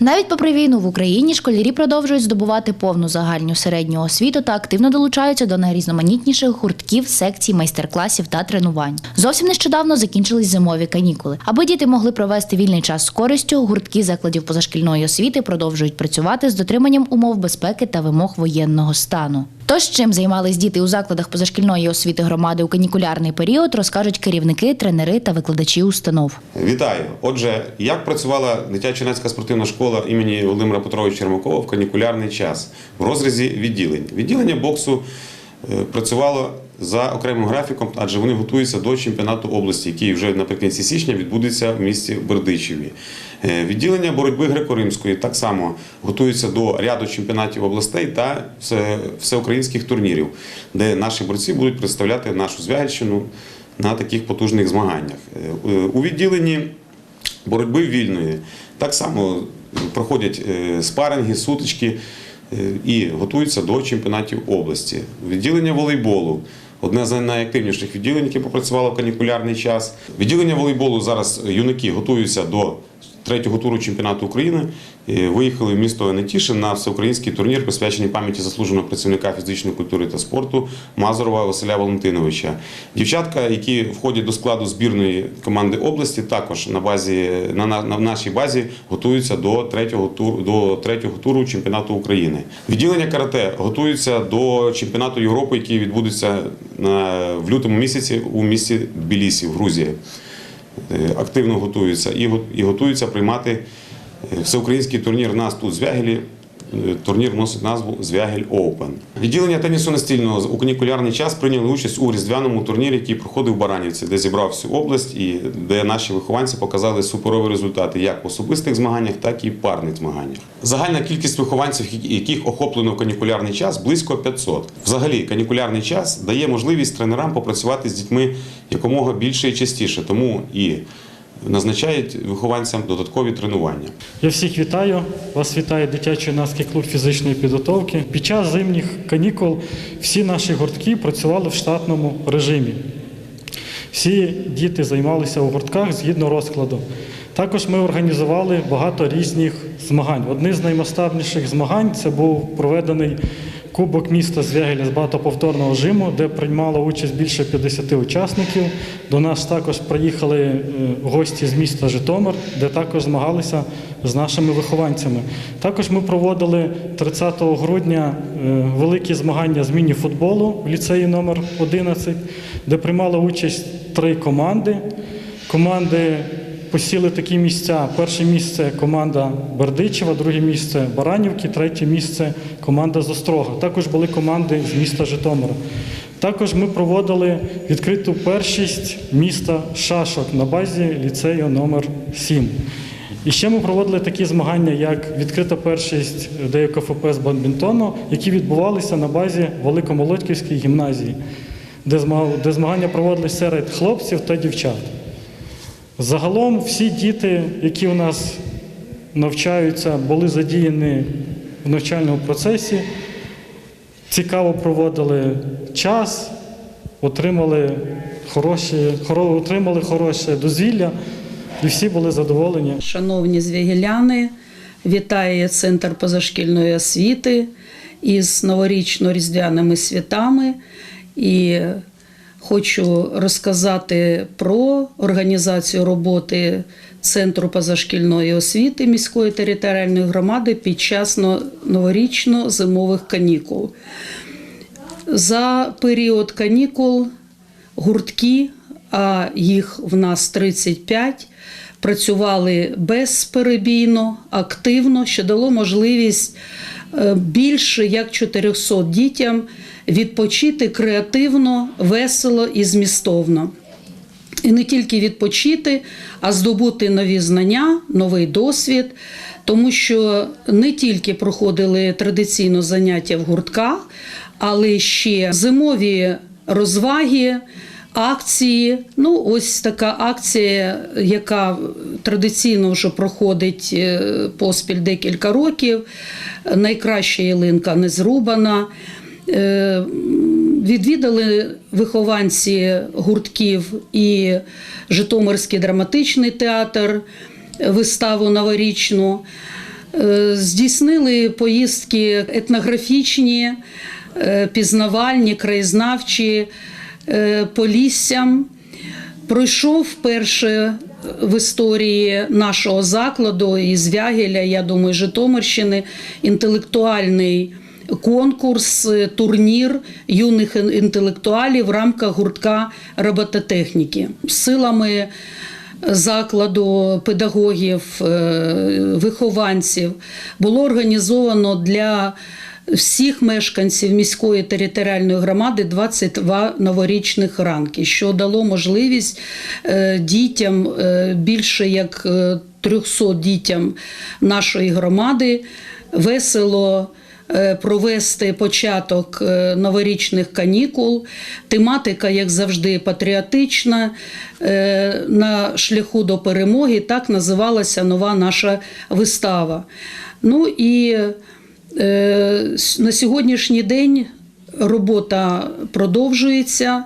Навіть попри війну в Україні школярі продовжують здобувати повну загальну середню освіту та активно долучаються до найрізноманітніших гуртків, секцій, майстер-класів та тренувань. Зовсім нещодавно закінчились зимові канікули. Аби діти могли провести вільний час з користю, гуртки закладів позашкільної освіти продовжують працювати з дотриманням умов безпеки та вимог воєнного стану. Тож, чим займались діти у закладах позашкільної освіти громади у канікулярний період, розкажуть керівники, тренери та викладачі установ. Вітаю! Отже, як працювала дитяча юнацька спортивна школа імені Володимира Петровича Чермакова в канікулярний час в розрізі відділень? Відділення боксу е, працювало за окремим графіком, адже вони готуються до чемпіонату області, який вже наприкінці січня відбудеться в місті Бердичеві. Е, Відділення боротьби греко-римської так само готується до ряду чемпіонатів областей та всеукраїнських турнірів, де наші борці будуть представляти нашу Звягельщину на таких потужних змаганнях. Е, У відділенні боротьби вільної так само проходять е, спаринги, сутички і готуються до чемпіонатів області. Відділення волейболу. Одне з найактивніших відділень, яке попрацювало в канікулярний час. Відділення волейболу зараз юнаки готуються до третього туру чемпіонату України. Е, Виїхали в місто Нетішин на всеукраїнський турнір, присвячений пам'яті заслуженого працівника фізичної культури та спорту Мазурова Василя Валентиновича. Дівчатка, які входять до складу збірної команди області, також на базі на, на, на нашій базі готуються до третього туру до третього туру чемпіонату України. Відділення карате готуються до чемпіонату Європи, який відбудеться на в лютому місяці у місті Тбілісі в Грузії. Е, активно готуються і, го- і готуються приймати е, всеукраїнський турнір нас тут в Звягелі. Е, Турнір носить назву Звягель Оупен. Відділення тенісу настільного у канікулярний час прийняли участь у різдвяному турнірі, який проходив в Баранівці, де зібрав всю область і де наші вихованці показали суперові результати як в особистих змаганнях, так і в парних змаганнях. Загальна кількість вихованців, яких охоплено в канікулярний час, близько 500. Взагалі, канікулярний час дає можливість тренерам попрацювати з дітьми якомога більше і частіше, тому і назначають вихованцям додаткові тренування. Я всіх вітаю. Вас вітає дитячий юнацький клуб фізичної підготовки. Під час зимніх канікул всі наші гуртки працювали в штатному режимі. Всі діти займалися у гуртках згідно розкладу. Також ми організували багато різних змагань. Одне з наймасштабніших змагань це був проведений Кубок міста Звягеля з багатоповторного жиму, де приймало участь більше 50 учасників. До нас також приїхали е, гості з міста Житомир, де також змагалися з нашими вихованцями. Також ми проводили 30 грудня е, великі змагання з міні-футболу в ліцеї номер 11, де приймали участь три команди. Команди посіли такі місця. Перше місце команда Бердичева, друге місце Баранівки, третє місце команда з Острога. Також були команди з міста Житомира. Також ми проводили відкриту першість міста Шашок на базі ліцею номер 7. І ще ми проводили такі змагання, як відкрита першість ДЮКФП з бадмінтону, які відбувалися на базі Великомолодьківської гімназії, де змагання проводились серед хлопців та дівчат. Загалом всі діти, які у нас навчаються, були задіяні в навчальному процесі, цікаво проводили час, отримали хороші, хоро- отримали хороше дозвілля, і всі були задоволені. Шановні звігеляни, вітає Центр позашкільної освіти із новорічно-різдвяними святами. І хочу розказати про організацію роботи Центру позашкільної освіти міської територіальної громади під час новорічно-зимових канікул. За період канікул гуртки, а їх в нас 35, працювали безперебійно, активно, що дало можливість е, більше як 400 дітям відпочити креативно, весело і змістовно. І не тільки відпочити, а здобути нові знання, новий досвід, тому що не тільки проходили традиційно заняття в гуртках, але ще зимові розваги, акції. Ну, ось така акція, яка традиційно вже проходить е, поспіль декілька років. Найкраща ялинка не зрубана. Е, Відвідали вихованці гуртків і Житомирський драматичний театр, виставу новорічну. Е, Здійснили поїздки етнографічні, е, пізнавальні, краєзнавчі е, по ліссям. Пройшов вперше в історії нашого закладу із Вягеля, я думаю, Житомирщини, інтелектуальний конкурс, е, турнір юних інтелектуалів в рамках гуртка робототехніки. Силами закладу педагогів, е, вихованців було організовано для всіх мешканців міської територіальної громади 22 новорічних ранки, що дало можливість е, дітям е, більше як е, 300 дітям нашої громади весело е, провести початок е, новорічних канікул. Тематика, як завжди, патріотична. Е, На шляху до перемоги так називалася нова наша вистава. Ну і е, на сьогоднішній день робота продовжується.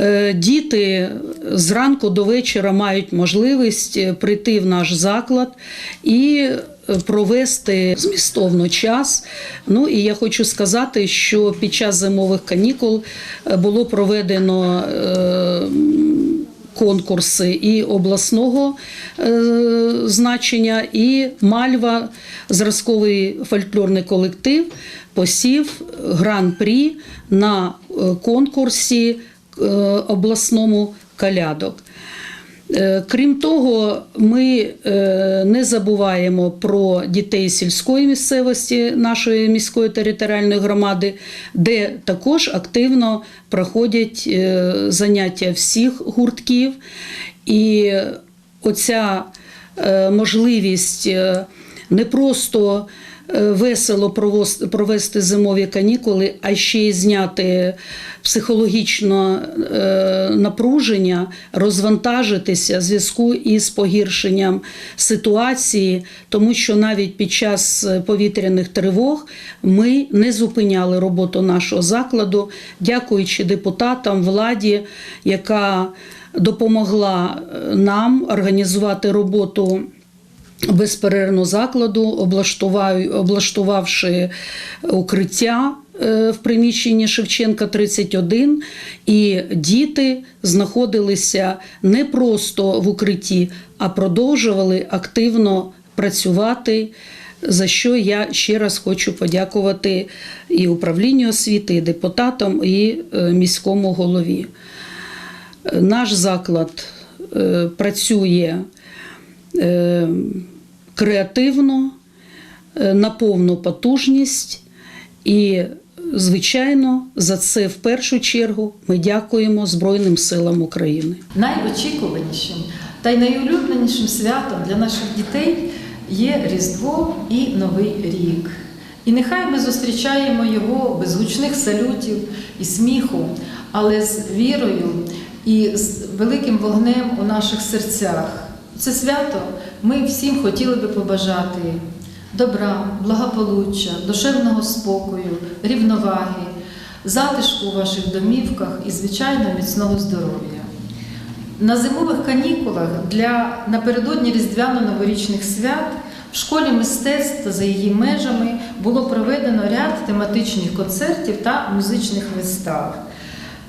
Е, Діти зранку до вечора мають можливість е, прийти в наш заклад і е, провести змістовно час. Ну і я хочу сказати, що під час зимових канікул е, було проведено. Конкурси і обласного е, значення, і Мальва, зразковий фольклорний колектив, посів гран-прі на е, конкурсі е, обласному калядок. Е, Крім того, ми е, не забуваємо про дітей сільської місцевості нашої міської територіальної громади, де також активно проходять е, заняття всіх гуртків. І оця можливість не просто весело провоз- провести зимові канікули, а ще й зняти психологічно е, напруження, розвантажитися в зв'язку із погіршенням ситуації, тому що навіть під час е, повітряних тривог ми не зупиняли роботу нашого закладу, дякуючи депутатам, владі, яка допомогла е, нам організувати роботу безперервно закладу, облаштувавши укриття е, в приміщенні Шевченка 31, і діти знаходилися не просто в укритті, а продовжували активно працювати. За що я ще раз хочу подякувати і управлінню освіти, і депутатам, і е, міському голові. Наш заклад е, працює креативно, е, на повну потужність. І, звичайно, за це в першу чергу ми дякуємо Збройним силам України. Найочікуванішим та й найулюбленішим святом для наших дітей є Різдво і Новий рік. І нехай ми зустрічаємо його без гучних салютів і сміху, але з вірою і з великим вогнем у наших серцях. Це свято ми всім хотіли би побажати добра, благополуччя, душевного спокою, рівноваги, затишку у ваших домівках і, звичайно, міцного здоров'я. На зимових канікулах для напередодні різдвяно-новорічних свят в школі мистецтв та за її межами було проведено ряд тематичних концертів та музичних вистав.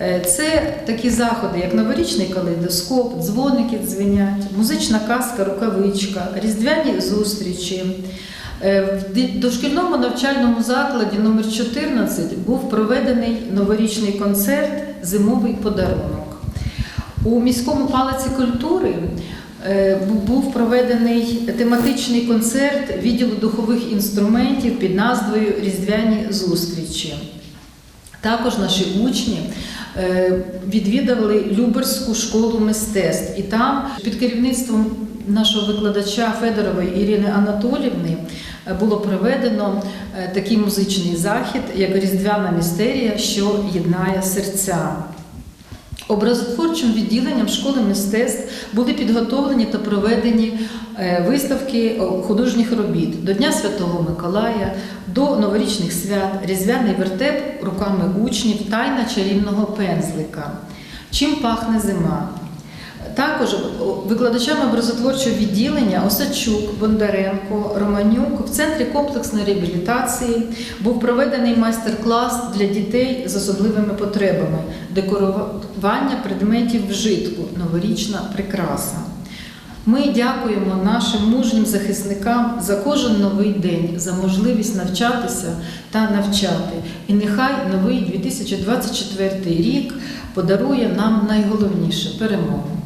Е, Це такі заходи, як новорічний калейдоскоп, дзвоники дзвенять, музична казка, рукавичка, різдвяні зустрічі. Е, В дошкільному навчальному закладі номер 14 був проведений новорічний концерт Зимовий подарунок. У міському палаці культури е, був проведений тематичний концерт відділу духових інструментів під назвою Різдвяні зустрічі. Також наші учні е, відвідували Люберську школу мистецтв, і там під керівництвом нашого викладача Федорової Ірини Анатолівни е, було проведено е, такий музичний захід, як Різдвяна містерія, що єднає серця. Образотворчим відділенням школи мистецтв були підготовлені та проведені е, виставки художніх робіт до Дня Святого Миколая, до новорічних свят, різдвяний вертеп руками учнів, тайна чарівного пензлика. Чим пахне зима? Також викладачами образотворчого відділення Осадчук, Бондаренко, Романюк в центрі комплексної реабілітації був проведений майстер-клас для дітей з особливими потребами декорування предметів вжитку, новорічна прикраса. Ми дякуємо нашим мужнім захисникам за кожен новий день, за можливість навчатися та навчати. І нехай новий 2024 рік подарує нам найголовніше перемогу.